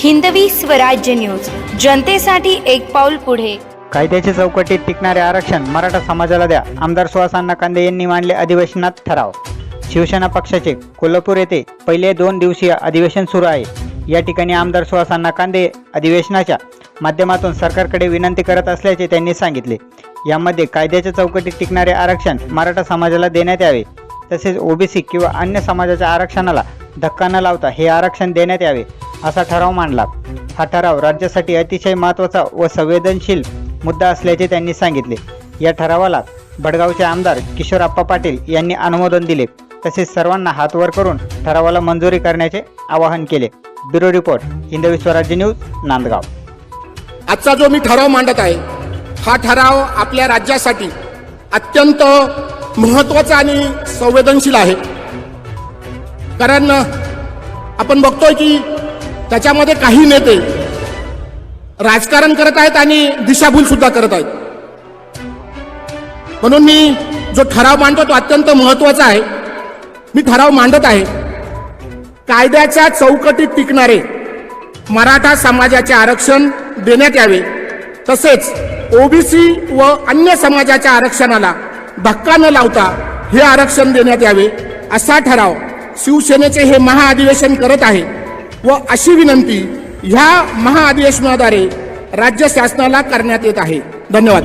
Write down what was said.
Hindavi Swarajya news. जनतेसाठी एक पाऊल पुढे. कायद्याच्या चौकटीत टिकणारे आरक्षण मराठा समाजाला द्या. आमदार सुहासांना कांदे यांनी मांडले अधिवेशनात ठराव. शिवसेना पक्षाचे कोल्हापूर येथे पहिले दोन दिवसीय अधिवेशन सुरू आहे. या ठिकाणी आमदार सुहासांना कांदे अधिवेशनाच्या माध्यमातून सरकारकडे विनंती करत असल्याचे त्यांनी सांगितले. यामध्ये कायद्याच्या चौकटीत टिकणारे आरक्षण मराठा समाजाला देण्यात यावे. तसेच ओबीसी किंवा अन्य समाजाच्या आरक्षणाला धक्का न लावता हे आरक्षण देण्यात यावे. असा ठराव मांडला. हा ठराव राज्यासाठी अतिशय महत्त्वाचा व संवेदनशील मुद्दा असल्याचे त्यांनी सांगितले. या ठरावाला भडगावचे आमदार किशोर आप्पा पाटील यांनी अनुमोदन दिले. तसेच सर्वांना हात वर करून ठरावाला मंजुरी करण्याचे आवाहन केले. Bureau report Hindavi Swarajya news Nandgaon. आजचा जो मी ठराव मांडत आहे हा ठराव आपल्या राज्यासाठी अत्यंत महत्त्वाचा आणि संवेदनशील आहे. कारण आपण बघतोय की त्याच्यामध्ये काही नेते राजकारण करत आहेत आणि दिशाभूल सुद्धा करत आहेत. म्हणून मी जो ठराव मांडतो तो अत्यंत महत्त्वाचा आहे. मी ठराव मांडत आहे कायद्याच्या चौकटीत टिकणारे मराठा समाजाचे आरक्षण देण्यात यावे. तसेच ओबीसी व अन्य समाजाच्या आरक्षणाला धक्का न लावता हे आरक्षण देण्यात यावे असा ठराव शिवसेनेचे हे महाअधिवेशन करत आहे. व अशी विनंती ह्या महाअधिवेशनाद्वारे राज्य शासनाला करण्यात येत आहे. धन्यवाद.